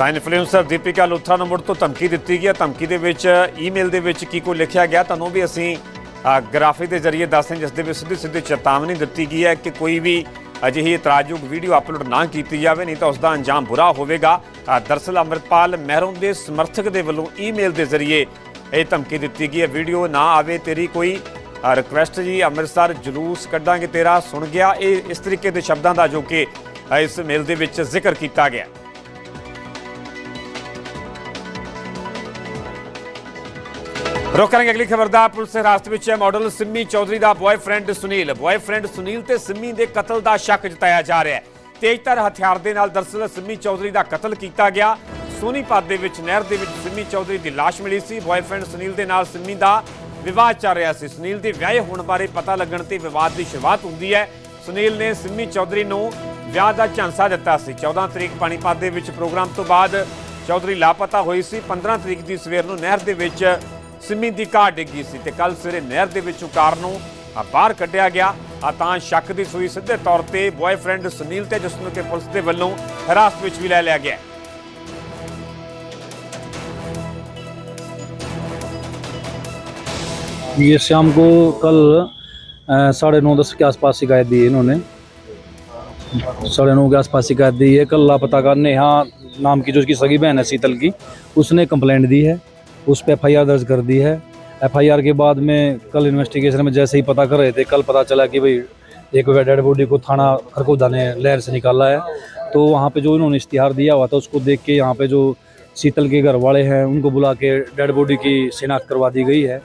ਤਾਂ ਇਨਫਲੂਐਂਸਰ ਦੀਪਿਕਾ ਲੂਥਰਾ ਨੂੰ ਮੁੜ ਤੋਂ ਧਮਕੀ ਦਿੱਤੀ ਗਈ ਹੈ। ਧਮਕੀ ਦੇ ਵਿੱਚ ਈਮੇਲ ਦੇ ਵਿੱਚ ਕੀ ਕੁਝ ਲਿਖਿਆ ਗਿਆ ਤੁਹਾਨੂੰ ਵੀ ਅਸੀਂ ਗ੍ਰਾਫਿਕ ਦੇ ਜ਼ਰੀਏ ਦੱਸਦੇ ਜਿਸ ਦੇ ਵਿੱਚ ਸਿੱਧੀ ਸਿੱਧੀ ਚੇਤਾਵਨੀ ਦਿੱਤੀ ਗਈ ਹੈ ਕਿ ਕੋਈ ਵੀ ਅਜਿਹੀ ਇਤਰਾਜ਼ਯੋਗ ਵੀਡੀਓ ਅਪਲੋਡ ਨਾ ਕੀਤੀ ਜਾਵੇ ਨਹੀਂ ਤਾਂ ਉਸ ਦਾ ਅੰਜਾਮ ਬੁਰਾ ਹੋਵੇਗਾ। ਅ, ਦਰਅਸਲ ਅੰਮ੍ਰਿਤਪਾਲ ਮਹਿਰੋਂ ਦੇ ਸਮਰਥਕ ਦੇ ਵੱਲੋਂ ਈਮੇਲ ਦੇ ਜ਼ਰੀਏ ਇਹ ਧਮਕੀ ਦਿੱਤੀ ਗਈ ਹੈ। ਵੀਡੀਓ ਨਾ ਆਵੇ ਤੇਰੀ ਕੋਈ ਰਿਕੁਐਸਟ ਜੀ ਅੰਮ੍ਰਿਤਸਰ ਜਲੂਸ ਕੱਢਾਂਗੇ ਤੇਰਾ ਸੁਣ ਗਿਆ। ਇਹ ਇਸ ਤਰੀਕੇ ਦੇ ਸ਼ਬਦਾਂ ਦਾ ਜੋ ਕਿ ਇਸ ਮੇਲ ਦੇ ਵਿੱਚ ਜ਼ਿਕਰ ਕੀਤਾ ਗਿਆ। ਰੁਕ ਕਰਾਂਗੇ ਅਗਲੀ ਖਬਰ ਦਾ। ਪੁਲਿਸ ਹਿਰਾਸਤ ਵਿੱਚ ਹੈ ਮਾਡਲ ਸਿੰਮੀ ਚੌਧਰੀ ਦਾ ਬॉयਫ੍ਰੈਂਡ ਸੁਨੀਲ। ਬॉयਫ੍ਰੈਂਡ ਸੁਨੀਲ ਤੇ ਸਿੰਮੀ ਦੇ ਕਤਲ ਦਾ ਸ਼ੱਕ ਜਤਾਇਆ ਜਾ ਰਿਹਾ ਹੈ। ਤੇਜ਼ਤਰ ਹਥਿਆਰ ਦੇ ਨਾਲ ਦਰਸਲ ਸਿੰਮੀ ਚੌਧਰੀ ਦਾ ਕਤਲ ਕੀਤਾ ਗਿਆ। ਸੋਨੀਪਤ ਦੇ ਵਿੱਚ, ਨਹਿਰ ਦੇ ਵਿੱਚ ਸਿੰਮੀ ਚੌਧਰੀ ਦੀ ਲਾਸ਼ ਮਿਲੀ ਸੀ। ਬॉयਫ੍ਰੈਂਡ ਸੁਨੀਲ ਦੇ ਨਾਲ ਸਿੰਮੀ ਦਾ ਵਿਵਾਦ ਚੱਲ ਰਿਹਾ ਸੀ। ਸੁਨੀਲ ਦੇ ਵਿਆਹ ਹੋਣ ਬਾਰੇ ਪਤਾ ਲੱਗਣ ਤੇ ਵਿਵਾਦ ਦੀ ਸ਼ੁਰੂਆਤ ਹੁੰਦੀ ਹੈ। ਸੁਨੀਲ ਨੇ ਸਿੰਮੀ ਚੌਧਰੀ ਨੂੰ ਵਿਆਹ ਦਾ ਝਾਂਸਾ ਦਿੱਤਾ ਸੀ। 14 ਤਰੀਕ ਪਾਣੀਪਾਤ ਦੇ ਵਿੱਚ ਪ੍ਰੋਗਰਾਮ ਤੋਂ ਬਾਅਦ ਚੌਧਰੀ ਲਾਪਤਾ ਹੋਈ ਸੀ। 15 ਤਰੀਕ ਦੀ ਸਵੇਰ ਨੂੰ ਨਹਿਰ ਦੇ ਵਿੱਚ ਸਿੰਮੀ ਦੀ ਘਾਹ ਡਿੱਗੀ ਸੀ ਤੇ ਕੱਲ ਸਵੇਰੇ ਨਹਿਰ ਦੇ ਵਿੱਚੋਂ ਕਾਰ ਨੂੰ ਬਾਹਰ ਕੱਢਿਆ ਗਿਆ ਆ ਤਾਂ ਸ਼ੱਕ ਦੀ ਸੂਈ ਸਿੱਧੇ ਤੌਰ ਤੇ ਬॉयਫ੍ਰੈਂਡ ਸੁਨੀਲ ਤੇ ਜਿਸ ਨੂੰ ਕਿ ਪੁਲਿਸ ਦੇ ਵੱਲੋਂ ਹਿਰਾਸਤ ਵਿੱਚ ਵੀ ਲੈ ਲਿਆ ਗਿਆ ये शाम को कल साढ़े नौ दस के आसपास शिकायत दी है इन्होंने साढ़े नौ के आसपास शिकायत दी है कल लापता का नेहा नाम की जो उसकी सगी बहन है शीतल की उसने कंप्लेंट दी है उस पर एफ दर्ज कर दी है एफ के बाद में कल इन्वेस्टिगेशन में जैसे ही पता कर रहे थे कल पता चला कि भाई एक डेड बॉडी को थाना खरगोदा ने लहर से निकाला है तो वहाँ पे जो इन्होंने इश्तिहार दिया हुआ था उसको देख के यहाँ पे जो शीतल के घर वाले हैं उनको बुला के डेड बॉडी की शिनाख्त करवा दी गई है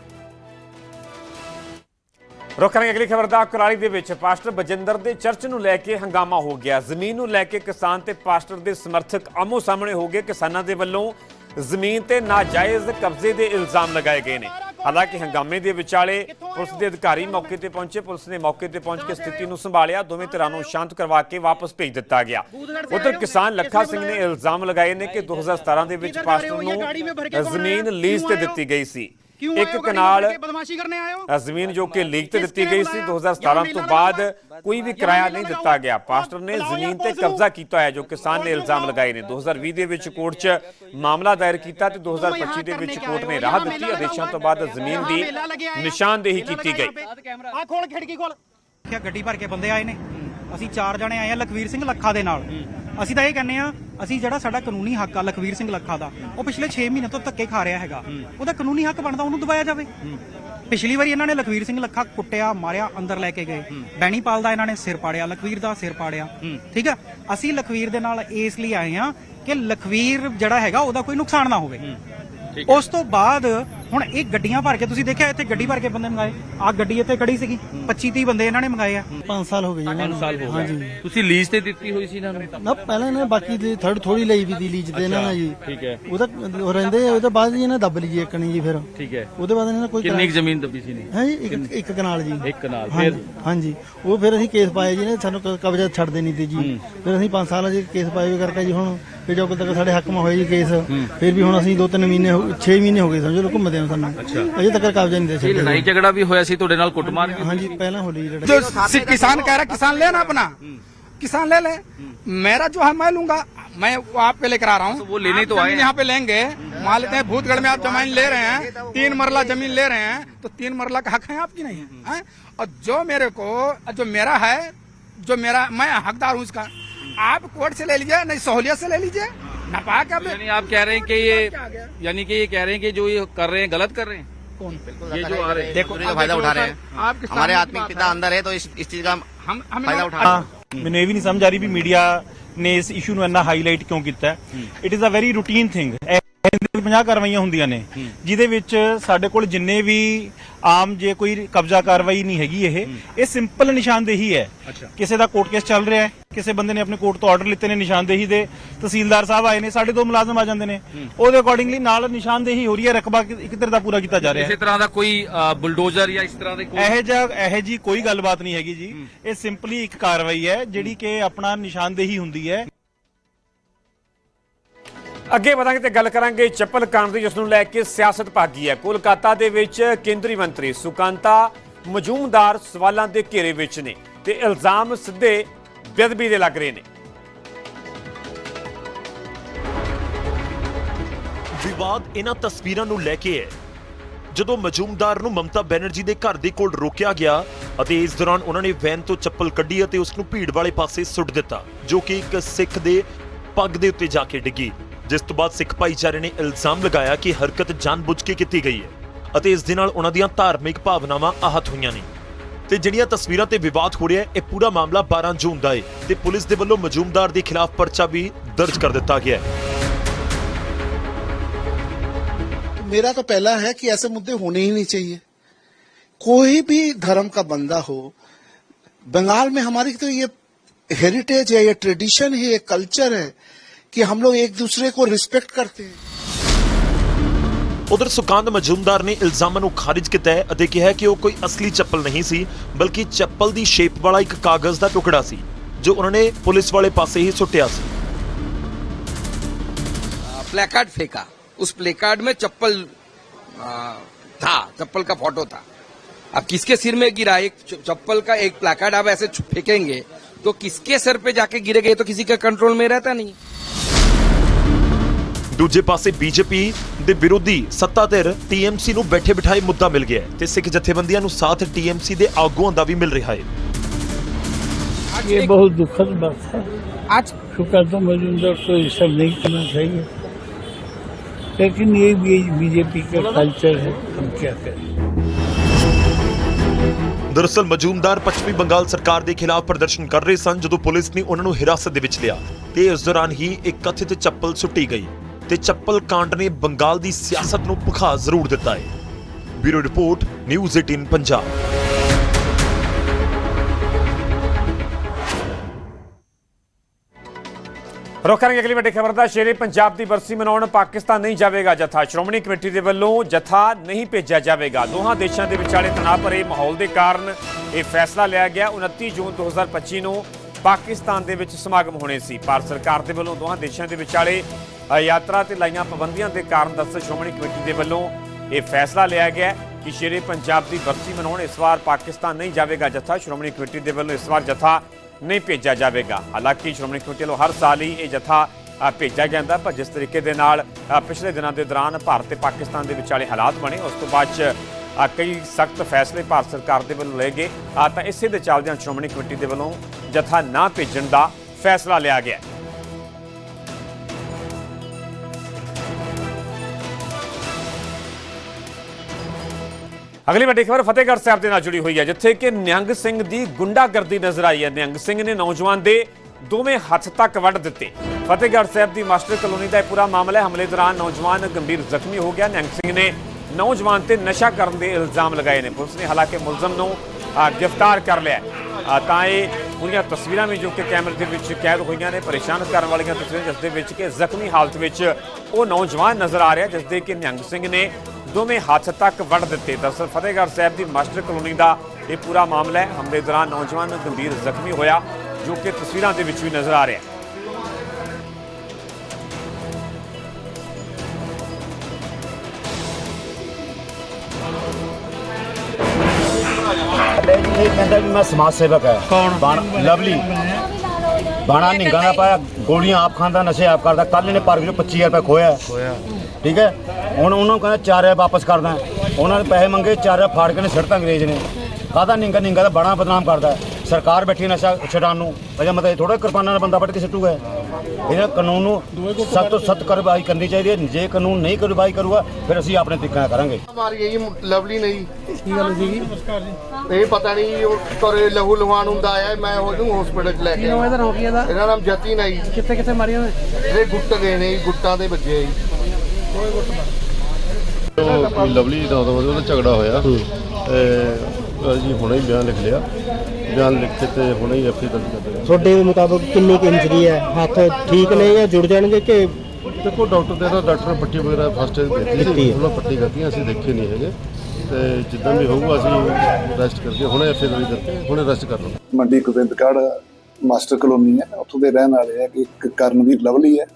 ਰੁਕ ਕਰਾਂਗੇ ਅਗਲੀ ਖਬਰ ਦਾ ਕੁਰਾਲੀ ਦੇ ਵਿੱਚ ਪਾਸਟਰ ਬਜਿੰਦਰ ਦੇ ਚਰਚ ਨੂੰ ਲੈ ਕੇ ਹੰਗਾਮਾ ਹੋ ਗਿਆ ਜ਼ਮੀਨ ਨੂੰ ਲੈ ਕੇ ਕਿਸਾਨ ਤੇ ਪਾਸਟਰ ਦੇ ਸਮਰਥਕ ਆਮੋ ਸਾਹਮਣੇ ਹੋ ਗਏ ਕਿਸਾਨਾਂ ਦੇ ਵੱਲੋਂ ਜ਼ਮੀਨ ਤੇ ਨਾਜਾਇਜ਼ ਕਬਜ਼ੇ ਦੇ ਇਲਜ਼ਾਮ ਲਗਾਏ ਗਏ ਨੇ। ਹਾਲਾਂਕਿ ਹੰਗਾਮੇ ਦੇ ਵਿਚਾਲੇ ਪੁਲਿਸ ਦੇ ਅਧਿਕਾਰੀ ਮੌਕੇ ਤੇ ਪਹੁੰਚੇ। ਪੁਲਿਸ ਨੇ ਮੌਕੇ ਤੇ ਪਹੁੰਚ ਕੇ ਸਥਿਤੀ ਨੂੰ ਸੰਭਾਲਿਆ। ਦੋਵੇਂ ਧਿਰਾਂ ਨੂੰ ਸ਼ਾਂਤ ਕਰਵਾ ਕੇ ਵਾਪਸ ਭੇਜ ਦਿੱਤਾ ਗਿਆ। ਉਧਰ ਕਿਸਾਨ ਲੱਖਾ ਸਿੰਘ ਨੇ ਇਲਜ਼ਾਮ ਲਗਾਏ ਨੇ ਕਿ 2017 ਦੇ ਵਿੱਚ ਪਾਸਟਰ ਨੂੰ ਜ਼ਮੀਨ ਲੀਜ਼ ਤੇ ਦਿੱਤੀ ਗਈ ਸੀ। ਇੱਕ ਕਨਾਲ ਬਦਮਾਸ਼ੀ ਕਰਨੇ ਆਏ ਹੋ? ਜ਼ਮੀਨ ਜੋ ਕਿ ਲੀਕ ਤੇ ਦਿੱਤੀ ਗਈ ਸੀ? 2017 ਤੋਂ ਬਾਅਦ ਕੋਈ ਵੀ ਕਿਰਾਇਆ ਨਹੀਂ ਦਿੱਤਾ ਗਿਆ। ਪਾਸਟਰ ਨੇ ਜ਼ਮੀਨ ਤੇ ਕਬਜ਼ਾ ਕੀਤਾ ਹੈ ਜੋ ਕਿਸਾਨ ਨੇ ਇਲਜ਼ਾਮ ਲਗਾਏ ਨੇ। 2020 ਦੇ ਵਿੱਚ ਕੋਰਟ 'ਚ ਮਾਮਲਾ ਦਾਇਰ ਕੀਤਾ ਤੇ 2025 ਦੇ ਵਿੱਚ ਕੋਰਟ ਨੇ ਰਾਹ ਦਿੱਤੀ। ਆਦੇਸ਼ਾਂ ਤੋਂ ਬਾਅਦ ਜ਼ਮੀਨ ਦੀ ਨਿਸ਼ਾਨਦੇਹੀ ਕੀਤੀ ਗਈ। ਆ ਖੋਲ ਖਿੜਕੀ ਖੋਲ। ਕਿਆ ਗੱਡੀ ਭਰ ਕੇ ਬੰਦੇ ਆਏ ਨੇ ਅਸੀਂ ਚਾਰ ਜਣੇ ਆਏ ਆ ਲਖਵੀਰ ਸਿੰਘ ਲੱਖਾ ਦੇ ਨਾਲ। ਅਸੀਂ ਤਾਂ ਇਹ ਕਹਿੰਨੇ ਆ ਅਸੀਂ ਜਿਹੜਾ ਸਾਡਾ ਕਾਨੂੰਨੀ ਹੱਕ ਆ ਲਖਵੀਰ ਸਿੰਘ ਲੱਖਾ ਦਾ ਉਹ ਪਿਛਲੇ 6 ਮਹੀਨੇ ਤੋਂ ਧੱਕੇ ਖਾ ਰਿਹਾ ਹੈਗਾ। ਉਹਦਾ ਕਾਨੂੰਨੀ ਹੱਕ ਬਣਦਾ ਉਹਨੂੰ ਦਬਾਇਆ ਜਾਵੇ। ਪਿਛਲੀ ਵਾਰੀ ਇਹਨਾਂ ਨੇ ਲਖਵੀਰ ਸਿੰਘ ਲੱਖਾ ਕੁੱਟਿਆ ਮਾਰਿਆ ਅੰਦਰ ਲੈ ਕੇ ਗਏ। ਬੈਣੀਪਾਲ ਦਾ ਇਹਨਾਂ ਨੇ ਸਿਰ ਪਾੜਿਆ ਲਖਵੀਰ ਦਾ ਸਿਰ ਪਾੜਿਆ। ਠੀਕ ਆ? ਅਸੀਂ ਲਖਵੀਰ ਦੇ ਨਾਲ ਇਸ ਲਈ ਆਏ ਆ ਕਿ ਲਖਵੀਰ ਜਿਹੜਾ ਹੈਗਾ ਉਹਦਾ ਕੋਈ ਨੁਕਸਾਨ ਨਾ ਹੋਵੇ। ਉਸ ਤੋਂ ਬਾਅਦ ਹੁਣ ਇਹ ਗੱਡੀਆਂ ਭਰ ਕੇ ਤੁਸੀਂ ਦੇਖਿਆ ਇੱਥੇ ਗੱਡੀ ਭਰ ਕੇ ਬੰਦੇ ਮੰਗਾਏ। ਆ ਗੱਡੀ ਇੱਥੇ ਖੜੀ ਸੀਗੀ 25 30 ਬੰਦੇ ਇਹਨਾਂ ਨੇ ਮੰਗਾਏ ਆ। 5 ਸਾਲ ਹੋ ਗਏ ਜੀ 5 ਸਾਲ ਹੋ ਗਏ। ਤੁਸੀਂ ਲੀਜ਼ ਤੇ ਦਿੱਤੀ ਹੋਈ ਸੀ ਇਹਨਾਂ ਨੂੰ? ਨਾ ਪਹਿਲਾਂ ਇਹਨਾਂ ਨੇ ਬਾਕੀ ਦੀ ਥਰਡ ਥੋੜੀ ਲਈ ਵੀ ਦੀ ਲੀਜ ਤੇ ਇਹਨਾਂ ਨੇ ਜੀ। ਠੀਕ ਹੈ। ਉਹਦਾ ਉਹ ਰਹਿੰਦੇ ਉਹਦੇ ਬਾਅਦ ਜੀ ਇਹਨੇ ਦੱਬ ਲਈ ਜੀ ਇੱਕਣੀ ਜੀ ਫਿਰ। ਠੀਕ ਹੈ। ਉਹਦੇ ਬਾਅਦ ਇਹਨਾਂ ਕੋਈ ਕਿੰਨੀ ਜ਼ਮੀਨ ਦੱਬੀ ਸੀ ਨੇ ਹੈ ਜੀ ਇੱਕ ਇੱਕ ਕਨਾਲ ਜੀ। ਇੱਕ ਨਾਲ ਹਾਂਜੀ ਫਿਰ? ਹਾਂਜੀ। ਉਹ ਫਿਰ ਅਸੀਂ ਕੇਸ ਪਾਇਆ ਜੀ ਨੇ ਸਾਨੂੰ ਕਬਜ਼ਾ ਛੱਡਦੇ ਨਹੀਂ ਤੇ ਜੀ। ਫਿਰ ਅਸੀਂ 5 ਸਾਲਾਂ ਦੇ ਕੇਸ ਪਾਏ ਹੋਏ ਕਰਕੇ ਜੀ ਹੁਣ ਫਿਰ ਜੋ ਤੱਕ ਸਾਡੇ ਹੱਕ ਮਾ ਹੋਇਆ ਜੀ ਕੇਸ ਫਿਰ ਵੀ ਹੁਣ ਅਸੀਂ 2-3 ਮਹੀਨੇ 6 ਮਹੀਨੇ ਹੋ ਗਏ ਸਮਝੋ ਲੋ ਘੁੰਮਦੇ ਹਾਂ ਸਾਨੂੰ ਅਜੇ ਤੱਕ ਕਬਜ਼ਾ ਨਹੀਂ ਦੇ ਇਹ ਲੜਾਈ ਸਕਦੇ ਝਗੜਾ ਵੀ ਹੋਇਆ ਸੀ ਤੁਹਾਡੇ ਨਾਲ ਕੁੱਟਮਾਰ ਵੀ ਹਾਂਜੀ ਪਹਿਲਾਂ ਹੋਲੀ जो ਲੜਾਈ सि- किसान कह रहा है किसान लेना अपना किसान ले ले मेरा जो है मैं लूंगा मैं वो आप पे लेकर आ रहा हूँ वो लेने आप तो आए जमीन हैं। यहाँ पे लेंगे मान लेते हैं भूतगढ़ में आप जमीन ले रहे हैं तीन मरला जमीन ले रहे हैं तो तीन मरला का हक है आपकी नहीं है हैं? और जो मेरे को जो मेरा है जो मेरा मैं हकदार हूँ उसका आप कोर्ट से ले लीजिए नहीं सहूलियत से ले लीजिए नपा के अब- यानी आप कह रहे हैं कि ये यानी कि ये कह रहे हैं कि जो ये कर रहे हैं गलत कर रहे हैं ये जो आ रहे हैं देखो का फायदा उठा रहे हैं आप किसान हमारे की आत्मिक बात पिता है। अंदर है तो इस इस चीज का हम हमें फायदा ना- उठा रहे हैं ਮੈਨੂੰ ਇਹ ਵੀ ਨਹੀਂ ਸਮਝ ਆ ਰਹੀ ਵੀ ਮੀਡੀਆ ਨੇ ਇਸ ਇਸ਼ੂ ਨੂੰ ਇੰਨਾ ਹਾਈਲਾਈਟ ਕਿਉਂ ਕੀਤਾ it is a very routine thing 50 ਕਾਰਵਾਈਆਂ ਹੁੰਦੀਆਂ ਨੇ ਜਿਹਦੇ ਵਿੱਚ ਸਾਡੇ ਕੋਲ ਜਿੰਨੇ ਵੀ ਆਮ ਜੇ ਕੋਈ ਕਬਜ਼ਾ ਕਾਰਵਾਈ ਨਹੀਂ ਹੈਗੀ ਇਹ ਇਹ ਸਿੰਪਲ ਨਿਸ਼ਾਨਦੇਹੀ ਹੈ ਕਿਸੇ ਦਾ ਕੋਰਟ ਕੇਸ ਚੱਲ ਰਿਹਾ ਹੈ ਕਿਸੇ ਬੰਦੇ ਨੇ ਆਪਣੇ ਕੋਰਟ ਤੋਂ ਆਰਡਰ ਲਿੱਤੇ ਨੇ ਨਿਸ਼ਾਨਦੇਹੀ ਦੇ ਤਹਿਸੀਲਦਾਰ ਸਾਹਿਬ ਆਏ ਨੇ ਸਾਡੇ ਦੋ ਮੁਲਾਜ਼ਮ ਆ ਜਾਂਦੇ ਨੇ। ਉਹਦੇ ਅਕੋਰਡਿੰਗਲੀ ਨਾਲ ਨਿਸ਼ਾਨਦੇਹੀ ਹੋ ਰਹੀ ਹੈ ਰਕਬਾ ਇੱਕ ਤਰ੍ਹਾਂ ਦਾ ਪੂਰਾ ਕੀਤਾ ਜਾ ਰਿਹਾ ਹੈ। ਕਿਸੇ ਤਰ੍ਹਾਂ ਦਾ ਕੋਈ ਬੁਲਡੋਜ਼ਰ ਜਾਂ ਇਸ ਤਰ੍ਹਾਂ ਦੇ ਕੋਈ ਇਹ ਜਿਹਾ ਇਹ ਜੀ ਕੋਈ ਗੱਲਬਾਤ ਨਹੀਂ ਹੈਗੀ ਜੀ। ਇਹ ਸਿੰਪਲੀ ਇੱਕ ਕਾਰਵਾਈ ਹੈ ਜਿਹੜੀ ਕਿ ਆਪਣਾ ਨਿਸ਼ਾਨਦੇਹੀ ਹੁੰਦੀ ਹੈ। ਅੱਗੇ ਵਧਾਂਗੇ ਤੇ ਗੱਲ ਕਰਾਂਗੇ ਚੱਪਲ ਕਾਂਡ ਦੀ ਜਿਸ ਨੂੰ ਲੈ ਕੇ ਸਿਆਸਤ ਭਾਗੀ ਹੈ। ਕੋਲਕਾਤਾ ਦੇ ਵਿੱਚ ਕੇਂਦਰੀ ਮੰਤਰੀ ਸੁਕਾਂਤਾ ਮਜੂਮਦਾਰ ਸਵਾਲਾਂ ਦੇ ਘੇਰੇ ਵਿੱਚ ਨੇ ਤੇ ਇਲਜ਼ਾਮ ਸਿੱਧੇ ਬੇਅਦਬੀ ਦੇ ਲੱਗ ਰਹੇ ਨੇ। ਵਿਵਾਦ ਇਹਨਾਂ ਤਸਵੀਰਾਂ ਨੂੰ ਲੈ ਕੇ ਹੈ। ਜਦੋਂ ਮਜੂਮਦਾਰ ਨੂੰ ਮਮਤਾ ਬੈਨਰਜੀ ਦੇ ਘਰ ਦੇ ਕੋਲ ਰੋਕਿਆ ਗਿਆ ਅਤੇ ਇਸ ਦੌਰਾਨ ਉਹਨਾਂ ਨੇ ਵੈਨ ਤੋਂ ਚੱਪਲ ਕੱਢੀ ਅਤੇ ਉਸ ਨੂੰ ਭੀੜ ਵਾਲੇ ਪਾਸੇ ਸੁੱਟ ਦਿੱਤਾ, ਜੋ ਕਿ ਇੱਕ ਸਿੱਖ ਦੇ ਪੱਗ ਦੇ ਉੱਤੇ ਜਾ ਕੇ ਡਿੱਗੀ, ਜਿਸ ਤੋਂ ਬਾਅਦ ਸਿੱਖ ਭਾਈਚਾਰੇ ਨੇ ਇਲਜ਼ਾਮ ਲਗਾਇਆ ਕਿ ਹਰਕਤ ਜਾਣਬੁੱਝ ਕੇ ਕੀਤੀ ਗਈ ਹੈ ਅਤੇ ਇਸ ਦੇ ਨਾਲ ਉਹਨਾਂ ਦੀਆਂ ਧਾਰਮਿਕ ਭਾਵਨਾਵਾਂ ਆਹਤ ਹੋਈਆਂ ਨੇ। ਤੇ ਜਿਹੜੀਆਂ ਤਸਵੀਰਾਂ ਤੇ ਵਿਵਾਦ ਹੋ ਰਿਹਾ ਹੈ ਇਹ ਪੂਰਾ ਮਾਮਲਾ 12 ਜੂਨ ਦਾ ਹੈ ਤੇ ਪੁਲਿਸ ਦੇ ਵੱਲੋਂ ਮਜੂਮਦਾਰ ਦੇ ਖਿਲਾਫ ਪਰਚਾ ਵੀ ਦਰਜ ਕਰ ਦਿੱਤਾ ਗਿਆ ਹੈ मेरा तो पहला है कि ऐसे मुद्दे होने ही नहीं चाहिए कोई भी धर्म का बंदा हो बंगाल में हमारी तो ये हेरिटेज है ये ट्रेडिशन है ये कल्चर है कि हम लोग एक दूसरे को रिस्पेक्ट करते हैं ਉਧਰ ਸੁਕਾਂਤ ਮਜੂਮਦਾਰ ਨੇ ਇਲਜ਼ਾਮਾਂ ਨੂੰ ਖਾਰਿਜ ਕੀਤਾ ਹੈ ਅਤੇ ਕਿਹਾ ਕਿ ਉਹ ਕੋਈ ਅਸਲੀ ਚੱਪਲ ਨਹੀਂ ਸੀ ਬਲਕਿ ਚੱਪਲ ਦੀ ਸ਼ੇਪ ਵਾਲਾ ਇੱਕ ਕਾਗਜ਼ ਦਾ ਟੁਕੜਾ ਸੀ ਜੋ ਉਹਨਾਂ ਨੇ ਪੁਲਿਸ ਵਾਲੇ ਪਾਸੇ ਹੀ ਸੁੱਟਿਆ ਸੀ प्लेकार्ड फेंका उस प्लेकार्ड में चप्पल आ, था चप्पल का फोटो था अब किसके सिर में गिरा एक च- चप्पल का एक प्लेकार्ड आप ऐसे छु- फेंकेंगे तो किसके सर पे जाके गिरेगा ये तो किसी का कंट्रोल में रहता नहीं ਦੂਜੇ ਪਾਸੇ ਬੀਜੇਪੀ ਦੇ ਵਿਰੋਧੀ ਸੱਤਾ ਧਿਰ ਟੀਐਮਸੀ ਨੂੰ ਬੈਠੇ ਬਿਠਾਏ ਮੁੱਦਾ ਮਿਲ ਗਿਆ ਹੈ ਤੇ ਸਿੱਖ ਜਥੇਬੰਦੀਆਂ ਨੂੰ ਸਾਥ ਟੀਐਮਸੀ ਦੇ ਆਗੂਆਂ ਦਾ ਵੀ ਮਿਲ ਰਿਹਾ ਹੈ ये बहुत दुखद बात है आज सुकांत मजूमदार को ये सब नहीं करना चाहिए लेकिन ये भी बीजेपी का कल्चर है हम क्या करें ਦਰਅਸਲ ਮਜੂਮਦਾਰ ਪੱਛਮੀ ਬੰਗਾਲ ਸਰਕਾਰ ਦੇ ਖਿਲਾਫ ਪ੍ਰਦਰਸ਼ਨ ਕਰ ਰਹੇ ਸਨ ਜਦੋਂ ਪੁਲਿਸ ਨੇ ਉਹਨਾਂ ਨੂੰ ਹਿਰਾਸਤ ਦੇ ਵਿੱਚ ਲਿਆ ਤੇ ਇਸ ਦੌਰਾਨ ਹੀ ਇੱਕ ਕਥਿਤ ਚੱਪਲ ਸੁੱਟੀ ਗਈ ਤੇ ਚੱਪਲ ਕਾਂਡ ਨੇ ਬੰਗਾਲ ਦੀ ਸਿਆਸਤ ਨੂੰ ਭੁਖਾ ਜ਼ਰੂਰ ਦਿੱਤਾ ਹੈ। Bureau report, news 18 Punjab. ਰੁਕ ਕਰਾਂਗੇ ਅਗਲੀ ਵੱਡੀ ਖਬਰ ਦਾ। ਸ਼ੇਰੇ ਪੰਜਾਬ ਦੀ ਬਰਸੀ ਮਨਾਉਣ ਪਾਕਿਸਤਾਨ ਨਹੀਂ ਜਾਵੇਗਾ ਜਥਾ। ਸ਼੍ਰੋਮਣੀ ਕਮੇਟੀ ਦੇ ਵੱਲੋਂ ਜਥਾ ਨਹੀਂ ਭੇਜਿਆ ਜਾਵੇਗਾ। ਦੋਹਾਂ ਦੇਸ਼ਾਂ ਦੇ ਵਿਚਾਲੇ ਤਣਾਅ ਭਰੇ ਮਾਹੌਲ ਦੇ ਕਾਰਨ ਇਹ ਫੈਸਲਾ ਲਿਆ ਗਿਆ। 29 ਜੂਨ 2025 ਨੂੰ ਪਾਕਿਸਤਾਨ ਦੇ ਵਿੱਚ ਸਮਾਗਮ ਹੋਣੇ ਸੀ। ਭਾਰਤ ਸਰਕਾਰ ਦੇ ਵੱਲੋਂ ਦੋਹਾਂ ਦੇਸ਼ਾਂ ਦੇ ਵਿਚਾਲੇ ਯਾਤਰਾ ਤੇ ਲਾਈਆਂ ਪਾਬੰਦੀਆਂ ਦੇ ਕਾਰਨ ਦੱਸ ਸ਼੍ਰੋਮਣੀ ਕਮੇਟੀ ਦੇ ਵੱਲੋਂ ਇਹ ਫੈਸਲਾ ਲਿਆ ਗਿਆ ਕਿ ਸ਼ੇਰੇ ਪੰਜਾਬ ਦੀ ਬਰਸੀ ਮਨਾਉਣ ਇਸ ਵਾਰ ਪਾਕਿਸਤਾਨ ਨਹੀਂ ਜਾਵੇਗਾ ਜਥਾ, ਸ਼੍ਰੋਮਣੀ ਕਮੇਟੀ ਦੇ ਵੱਲੋਂ ਇਸ ਵਾਰ ਜਥਾ ਨਹੀਂ ਭੇਜਿਆ ਜਾਵੇਗਾ। ਹਾਲਾਂਕਿ ਸ਼੍ਰੋਮਣੀ ਕਮੇਟੀ ਵੱਲੋਂ ਹਰ ਸਾਲ ਹੀ ਇਹ ਜਥਾ ਭੇਜਿਆ ਜਾਂਦਾ ਪਰ ਜਿਸ ਤਰੀਕੇ ਦੇ ਨਾਲ ਪਿਛਲੇ ਦਿਨਾਂ ਦੇ ਦੌਰਾਨ ਭਾਰਤ ਤੇ ਪਾਕਿਸਤਾਨ ਦੇ ਵਿਚਾਲੇ ਹਾਲਾਤ ਬਣੇ, ਉਸ ਤੋਂ ਬਾਅਦ 'ਚ ਕਈ ਸਖਤ ਫੈਸਲੇ ਭਾਰਤ ਸਰਕਾਰ ਦੇ ਵੱਲੋਂ ਲਏ ਗਏ। ਤਾਂ ਇਸੇ ਦੇ ਚੱਲਦਿਆਂ ਸ਼੍ਰੋਮਣੀ ਕਮੇਟੀ ਦੇ ਵੱਲੋਂ ਜਥਾ ਨਾ ਭੇਜਣ ਦਾ ਫੈਸਲਾ ਲਿਆ ਗਿਆ ਅਗਲੀ ਵੱਡੀ ਖਬਰ ਫਤਿਹਗੜ੍ਹ ਸਾਹਿਬ ਦੇ ਨਾਲ ਜੁੜੀ ਹੋਈ ਹੈ, ਜਿੱਥੇ ਕਿ ਨਿਹੰਗ ਸਿੰਘ ਦੀ ਗੁੰਡਾਗਰਦੀ ਨਜ਼ਰ ਆਈ ਹੈ। ਨਿਹੰਗ ਸਿੰਘ ਨੇ ਨੌਜਵਾਨ ਦੇ ਦੋਵੇਂ ਹੱਥ ਤੱਕ ਵੱਢ ਦਿੱਤੇ। ਫਤਿਹਗੜ੍ਹ ਸਾਹਿਬ ਦੀ ਮਾਸਟਰ ਕਲੋਨੀ ਦਾ ਇਹ ਪੂਰਾ ਮਾਮਲਾ ਹੈ। ਹਮਲੇ ਦੌਰਾਨ ਨੌਜਵਾਨ ਗੰਭੀਰ ਜ਼ਖਮੀ ਹੋ ਗਿਆ। ਨਿਹੰਗ ਸਿੰਘ ਨੇ ਨੌਜਵਾਨ ਤੇ ਨਸ਼ਾ ਕਰਨ ਦੇ ਇਲਜ਼ਾਮ ਲਗਾਏ ਨੇ। ਪੁਲਿਸ ਨੇ ਹਾਲਾਂਕਿ ਮੁਲਜ਼ਮ ਨੂੰ ਗ੍ਰਿਫਤਾਰ ਕਰ ਲਿਆ ਤਾਂ ਇਹ ਉਹਦੀਆਂ ਤਸਵੀਰਾਂ ਵੀ ਜੋ ਕਿ ਕੈਮਰੇ ਦੇ ਵਿੱਚ ਕੈਦ ਹੋਈਆਂ ਨੇ, ਪਰੇਸ਼ਾਨ ਕਰਨ ਵਾਲੀਆਂ ਤਸਵੀਰਾਂ, ਜਿਸ ਦੇ ਵਿੱਚ ਕਿ ਜ਼ਖਮੀ ਹਾਲਤ ਵਿੱਚ ਉਹ ਨੌਜਵਾਨ ਨਜ਼ਰ ਆ ਰਿਹਾ, ਜਿਸ ਦੇ ਕਿ ਨਿਹੰਗ ਸਿੰਘ ਨੇ ਦੋਵੇਂ ਹੱਥ ਤੱਕ ਵੱਢ ਦਿੱਤੇ। ਦਰਸਲ ਫਤਿਹਗੜ੍ਹ ਸਾਹਿਬ ਦੀ ਮਾਸਟਰ ਕਲੋਨੀ ਦਾ ਇਹ ਪੂਰਾ ਮਾਮਲਾ ਹੈ। ਹਮਲੇ ਦੌਰਾਨ ਨੌਜਵਾਨ ਗੰਭੀਰ ਜ਼ਖਮੀ ਹੋਇਆ ਜੋ ਕਿ ਤਸਵੀਰਾਂ ਦੇ ਵਿੱਚ ਵੀ ਨਜ਼ਰ ਆ ਰਿਹਾ ਹੈ। ਕਹਿੰਦਾ ਵੀ ਮੈਂ ਸਮਾਜ ਸੇਵਕ ਹੈ। ਲਵਲੀ। ਬਾਣਾ ਨਿੰਗਾ ਦਾ ਪਾਇਆ ਗੋਲੀਆਂ ਆਪ ਖਾਂਦਾ ਨਸ਼ੇ ਆਪ ਕਰਦਾ। ਕੱਲ ਇਹਨੇ ਪਰਗ 25000 ਰੁਪਏ ਖੋਇਆ। ਠੀਕ ਹੈ? ਹੁਣ ਉਹਨਾਂ ਨੂੰ ਕਹਿੰਦਾ 4000 ਵਾਪਸ ਕਰਦਾ ਉਹਨਾਂ ਨੇ ਪੈਸੇ ਮੰਗੇ 4000 ਫਾੜ ਕੇ ਨੇ ਸਿੱਟਤਾ ਅੰਗਰੇਜ਼ ਨੇ ਕਾਹਦਾ ਨਿੰਗਾ ਨਿੰਗਾ ਦਾ ਬੜਾ ਬਦਨਾਮ ਕਰਦਾ ਹੈ। ਸਰਕਾਰ ਬੈਠੀ ਨਸ਼ਾ ਛਡਾਉਣ ਨੂੰ। ਵਜਾ ਮਤਲਬ ਥੋੜਾ ਕਿਰਪਾਨਾਂ ਨਾਲ ਬੰਦਾ ਵੱਢ ਕੇ ਸਿੱਟੂਗਾ ਇਹਨਾਂ ਕਾਨੂੰਨ ਨੂੰ ਸਖਤ ਤੋਂ ਸਖਤ ਕਾਰਵਾਈ ਕਰਨੀ ਚਾਹੀਦੀ ਹੈ। ਜੇ ਕਾਨੂੰਨ ਨਹੀਂ ਕਾਰਵਾਈ ਕਰੂਗਾ ਫਿਰ ਅਸੀਂ ਆਪਣੇ ਤਰੀਕੇ ਨਾਲ ਕਰਾਂਗੇ। ਮਾਰੀ ਗਈ ਲਵਲੀ ਨਹੀਂ ਕੀ ਗੱਲ ਸੀਗੀ ਇਹ ਪਤਾ ਨਹੀਂ ਉਹ ਤੋਰੇ ਲਹੂ ਲੁਹਾਨ ਹੁੰਦਾ ਆਇਆ। ਮੈਂ ਉਹਨੂੰ ਹਸਪੀਟਲ ਚ ਲੈ ਕੇ ਇਹਦਾ ਨਾਮ ਕੀ ਇਹਦਾ ਇਹਦਾ? ਨਾਮ ਹੈ ਜੀ। ਕਿੱਥੇ ਕਿੱਥੇ ਮਾਰੀਆਂ ਨੇ ਇਹ ਗੁੱਟ ਗਏ ਨੇ ਜੀ, ਗੁੱਟਾਂ ਦੇ ਵੱਜੇ ਜੀ। ਉਹ ਲਵਲੀ ਦਾ ਉਦੋਂ ਉਹਦਾ ਝਗੜਾ ਹੋਇਆ। ਤੇ ਜੀ ਹੁਣੇ ਹੀ ਬਿਆਨ ਲਿਖ ਲਿਆ। ਬਿਆਨ ਲਿਖ ਕੇ ਤੇ ਹੁਣੇ ਹੀ ਐਫਆਈ ਦਰਜ ਕਰ ਦਿੱਤੀ। ਤੁਹਾਡੇ ਮੁਤਾਬਕ ਕਿੰਨੀ ਕੁ ਇੰਜਰੀ ਹੈ? ਹੱਥ ਠੀਕ ਨੇ ਜਾਂ ਜੁੜ ਜਾਣਗੇ ਕਿ ਦੇਖੋ ਡਾਕਟਰ ਦੇ ਨਾ ਡਾਕਟਰ ਪੱਟੀ ਵਗੈਰਾ ਫਸਟ ਏਡ ਦਿੱਤੀ ਸੀ। ਉਹਨਾਂ ਪੱਟੀ ਕਰਤੀ ਅਸੀਂ ਦੇਖੇ ਨਹੀਂ ਹੈਗੇ। ਤੇ ਜਿੱਦਾਂ ਵੀ ਹੋਊਗਾ ਅਸੀਂ ਰੈਸਟ ਕਰਕੇ ਹੁਣੇ ਐਫਆਈ ਦਰਜ ਕਰਕੇ ਹੁਣੇ ਅਰੈਸਟ ਕਰ ਲਵਾਂਗੇ। ਮੰਡੀ ਗੋਬਿੰਦਗੜ੍ਹ ਮਾਸਟਰ ਕਲੋਨੀ ਹੈ। ਉੱਥੋਂ ਦੇ ਰਹਿਣ ਵਾਲੇ ਹੈ ਕਿ ਇੱਕ ਕਰਨਵੀਰ ਲਵਲੀ ਹੈ।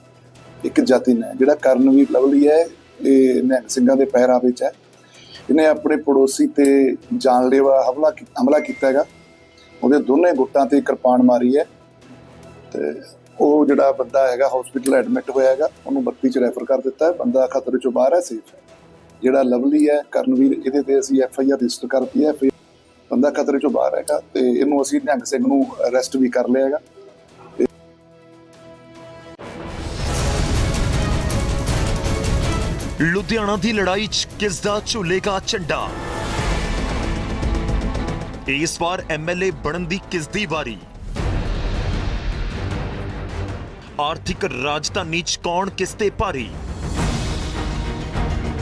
ਇੱਕ ਜਤਿਨ ਹੈ। ਜਿਹੜਾ ਕਰਨਵੀਰ ਲਵਲੀ ਹੈ ਇਹ ਨਿਹੰਗ ਸਿੰਘਾਂ ਦੇ ਪਹਿਰਾ ਵਿੱਚ ਹੈ। ਇਹਨੇ ਆਪਣੇ ਪੜੋਸੀ ਤੇ ਜਾਨਲੇਵਾ ਹਮਲਾ ਕੀ- ਹਮਲਾ ਕੀਤਾ ਹੈਗਾ। ਉਹਦੇ ਦੋਨੇ ਗੁੱਟਾਂ ਤੇ ਕਿਰਪਾਨ ਮਾਰੀ ਹੈ ਤੇ ਉਹ ਜਿਹੜਾ ਬੰਦਾ ਹੈਗਾ ਹਸਪੀਟਲ ਐਡਮਿਟ ਹੋਇਆ ਹੈਗਾ, ਉਹਨੂੰ 32 ਚ ਰੈਫਰ ਕਰ ਦਿੱਤਾ ਹੈ। ਬੰਦਾ ਖਤਰੇ ਚੋਂ ਬਾਹਰ ਹੈ ਸੇਫ ਹੈ। ਜਿਹੜਾ ਲਵਲੀ ਹੈ, ਕਰਨਵੀਰ, ਇਹਦੇ ਤੇ ਅਸੀਂ ਐਫ ਆਈ ਆਰ ਰਜਿਸਟਰ ਕਰਤੀ ਹੈ। FIR ਬੰਦਾ ਖਤਰੇ ਚੋਂ ਬਾਹਰ ਹੈਗਾ ਤੇ ਇਹਨੂੰ ਅਸੀਂ ਨਿਹੰਗ ਸਿੰਘ ਨੂੰ ਅਰੈਸਟ ਵੀ ਕਰ ਲਿਆ ਹੈਗਾ। ਲੁਧਿਆਣਾ ਦੀ ਲੜਾਈ 'ਚ ਕਿਸ ਦਾ ਝੂਲੇਗਾ ਝੰਡਾ? ਇਸ ਵਾਰ ਐਮਐਲਏ ਬਣਨ ਦੀ ਕਿਸ ਦੀ ਵਾਰੀ? ਆਰਥਿਕ ਰਾਜਧਾਨੀ 'ਚ ਕੌਣ ਕਿਸ ਤੇ ਭਾਰੀ?